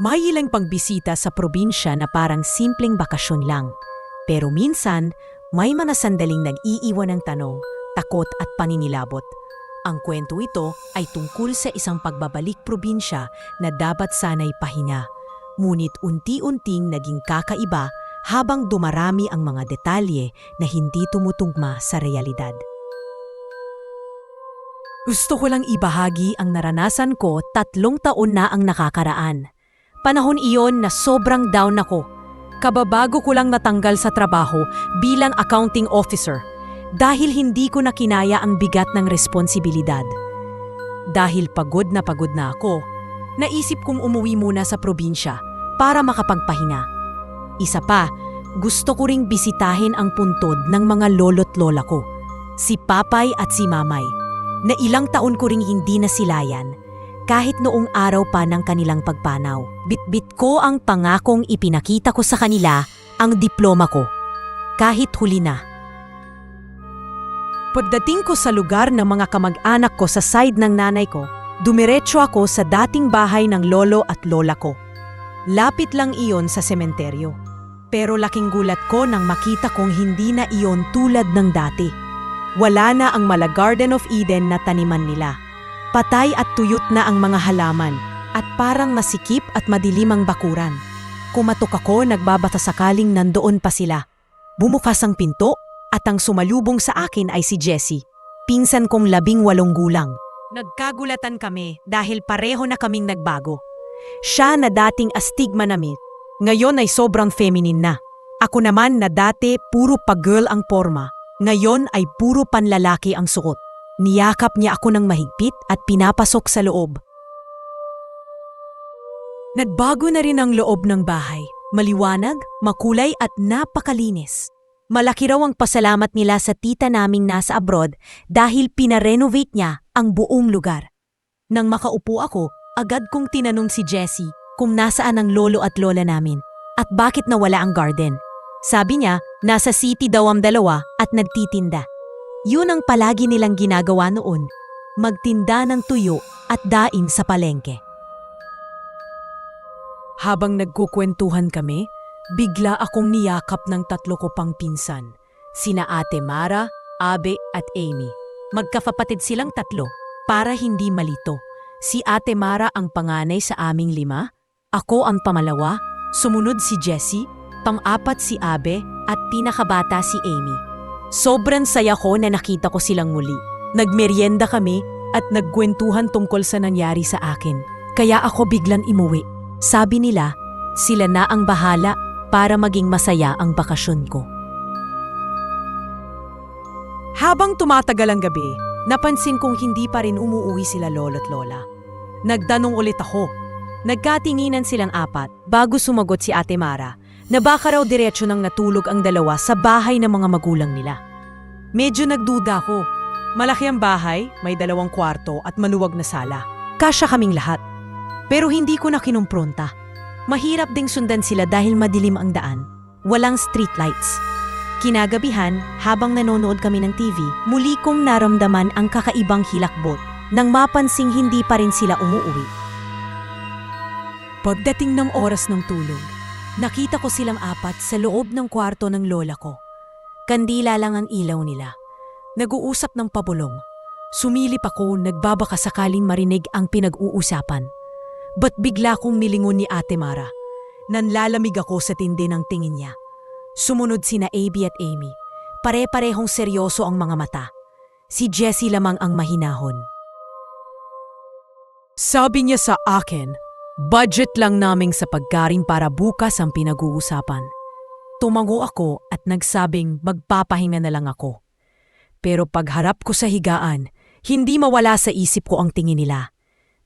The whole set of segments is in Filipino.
May ilang pagbisita sa probinsya na parang simpleng bakasyon lang. Pero minsan, may mga sandaling nag-iiwan ng tanong, takot at paninilabot. Ang kwento ito ay tungkol sa isang pagbabalik probinsya na dapat sanay pahinga. Ngunit unti-unting naging kakaiba habang dumarami ang mga detalye na hindi tumutugma sa realidad. Gusto ko lang ibahagi ang naranasan ko tatlong taon na ang nakakaraan. Panahon iyon na sobrang down ako. Kababago ko lang natanggal sa trabaho bilang accounting officer dahil hindi ko na kinaya ang bigat ng responsibilidad. Dahil pagod na pagod na ako, naisip kong umuwi muna sa probinsya para makapagpahinga. Isa pa, gusto ko ring bisitahin ang puntod ng mga lolo't lola ko, si Papay at si Mamay, na ilang taon ko ring hindi nasilayan kahit noong araw pa ng kanilang pagpanaw. Bitbit ko ang pangakong ipinakita ko sa kanila ang diploma ko. Kahit huli na. Pagdating ko sa lugar ng mga kamag-anak ko sa side ng nanay ko, dumiretso ako sa dating bahay ng lolo at lola ko. Lapit lang iyon sa sementeryo. Pero laking gulat ko nang makita kong hindi na iyon tulad ng dati. Wala na ang mala Garden of Eden na taniman nila. Patay at tuyot na ang mga halaman at parang masikip at madilim ang bakuran. Kumatok ako nagbabata sakaling nandoon pa sila. Bumukas ang pinto at ang sumalubong sa akin ay si Jessie, pinsan kong labing walong gulang. Nagkagulatan kami dahil pareho na kaming nagbago. Siya na dating astig manamit, ngayon ay sobrang feminine na. Ako naman na dati puro pag-girl ang forma, ngayon ay puro panlalaki ang suot. Niyakap niya ako ng mahigpit at pinapasok sa loob. Nagbago na rin ang loob ng bahay. Maliwanag, makulay at napakalinis. Malaki raw ang pasalamat nila sa tita naming nasa abroad dahil pinarenovate niya ang buong lugar. Nang makaupo ako, agad kong tinanong si Jessie kung nasaan ang lolo at lola namin at bakit nawala ang garden. Sabi niya, nasa city daw ang dalawa at nagtitinda. Yun ang palagi nilang ginagawa noon, magtinda ng tuyo at daing sa palengke. Habang nagkukwentuhan kami, bigla akong niyakap ng tatlo ko pang pinsan, sina Ate Mara, Abe at Amy. Magkapatid silang tatlo, para hindi malito. Si Ate Mara ang panganay sa aming lima, ako ang pamalawa, sumunod si Jessie, pang-apat si Abe at pinakabata si Amy. Sobrang saya ko na nakita ko silang muli. Nagmeryenda kami at nagkwentuhan tungkol sa nangyari sa akin. Kaya ako biglang imuwi. Sabi nila, sila na ang bahala para maging masaya ang bakasyon ko. Habang tumatagal ang gabi, napansin kong hindi pa rin umuuwi sila lolo't lola. Nagtanong ulit ako. Nagkatinginan silang apat bago sumagot si Ate Mara na baka raw diretsyo nang natulog ang dalawa sa bahay ng mga magulang nila. Medyo nagduda ko. Malaki ang bahay, may dalawang kwarto at maluwag na sala. Kasya kaming lahat. Pero hindi ko na kinumpronta. Mahirap ding sundan sila dahil madilim ang daan. Walang street lights. Kinagabihan, habang nanonood kami ng TV, muli kong naramdaman ang kakaibang hilakbot nang mapansing hindi pa rin sila umuuwi. Pagdating ng oras ng tulog, nakita ko silang apat sa loob ng kwarto ng lola ko. Kandila lang ang ilaw nila. Nag-uusap ng pabulong. Sumilip ako nagbabaka sakaling marinig ang pinag-uusapan. Ba't bigla kong nilingon ni Ate Mara? Nanlalamig ako sa tindi ng tingin niya. Sumunod sina AB at Amy. Pare-parehong seryoso ang mga mata. Si Jessie lamang ang mahinahon. Sabi niya sa akin, budget lang naming sa pagkarin para bukas ang pinag-uusapan. Tumango ako at nagsabing magpapahinga na lang ako. Pero pagharap ko sa higaan, hindi mawala sa isip ko ang tingin nila.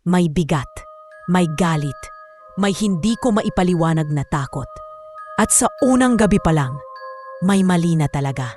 May bigat, may galit, may hindi ko maipaliwanag na takot. At sa unang gabi pa lang, may mali na talaga.